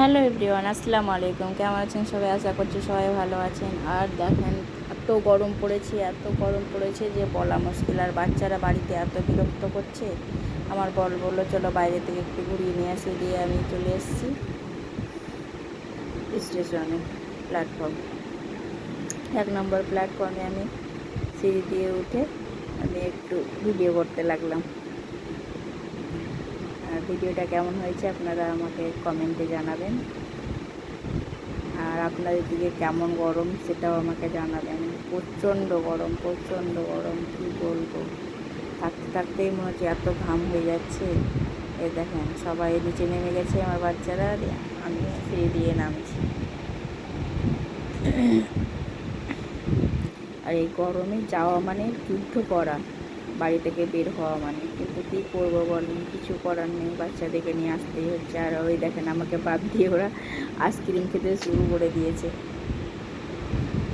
Hello everyone, আসসালামু আলাইকুম। কেমন আছেন সবাই? আশা করছি সবাই ভালো আছেন। আর দেখেন, এত গরম পড়েছে, এত গরম পড়েছে যে বলা মুশকিল। আর বাচ্চারা বাড়িতে এত বিরক্ত করছে। আমার বল বলল, চলো বাইরে থেকে একটু ঘুরিয়ে নিয়ে আসি, দিয়ে আমি চলে এসেছি স্টেশনে প্ল্যাটফর্ম এক নম্বর প্ল্যাটফর্মে আমি সিঁড়ি দিয়ে উঠে আমি একটু ভিডিও করতে লাগলাম। ভিডিওটা কেমন হয়েছে আপনারা আমাকে কমেন্টে জানাবেন। আর আপনাদের দিকে কেমন গরম সেটাও আমাকে জানাবেন। প্রচণ্ড গরম প্রচণ্ড গরম, কী বলব? থাকতে থাকতেই মনে হচ্ছে এত ঘাম হয়ে যাচ্ছে। এ দেখেন, সবাই নিচে নেমে গেছে আমার বাচ্চারা আমি সিঁড়ি দিয়ে নামছি। আর এই গরমে যাওয়া মানে যুদ্ধ করা। বাড়ি থেকে বের হওয়া মানে। কিন্তু কী করব বলেন, কিছু করার নেই, বাচ্চাদেরকে নিয়ে আসতেই হচ্ছে। আর ওই দেখেন আমাকে বাদ দিয়ে ওরা আইসক্রিম খেতে শুরু করে দিয়েছে।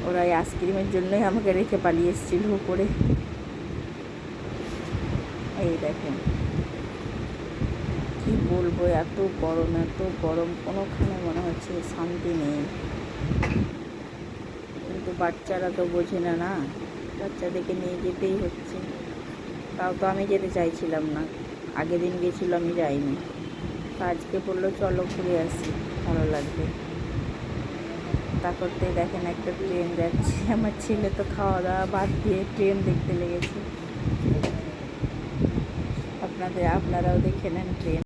ওরা এই আইসক্রিমের জন্যই আমাকে রেখে পালিয়ে এসেছিল উপরে। এই দেখেন। কি বলব, এত গরম এত গরম, কোনোখানে মনে হচ্ছে শান্তি নেই। কিন্তু বাচ্চারা তো বোঝে না না, বাচ্চাদেরকে নিয়ে যেতেই হচ্ছে। তাও তো আমি যেতে চাইছিলাম না। আগের দিন গেছিল, আমি যাইনি। তো আজকে বলল, চলো ঘুরে আসি, ভালো লাগবে। তারপর করতে দেখেন একটা ট্রেন যাচ্ছে। আমার ছেলে তো খাওয়া দাওয়া বাদ দিয়ে ট্রেন দেখতে লেগেছে। আপনাদের, আপনারাও দেখে নেন ট্রেন।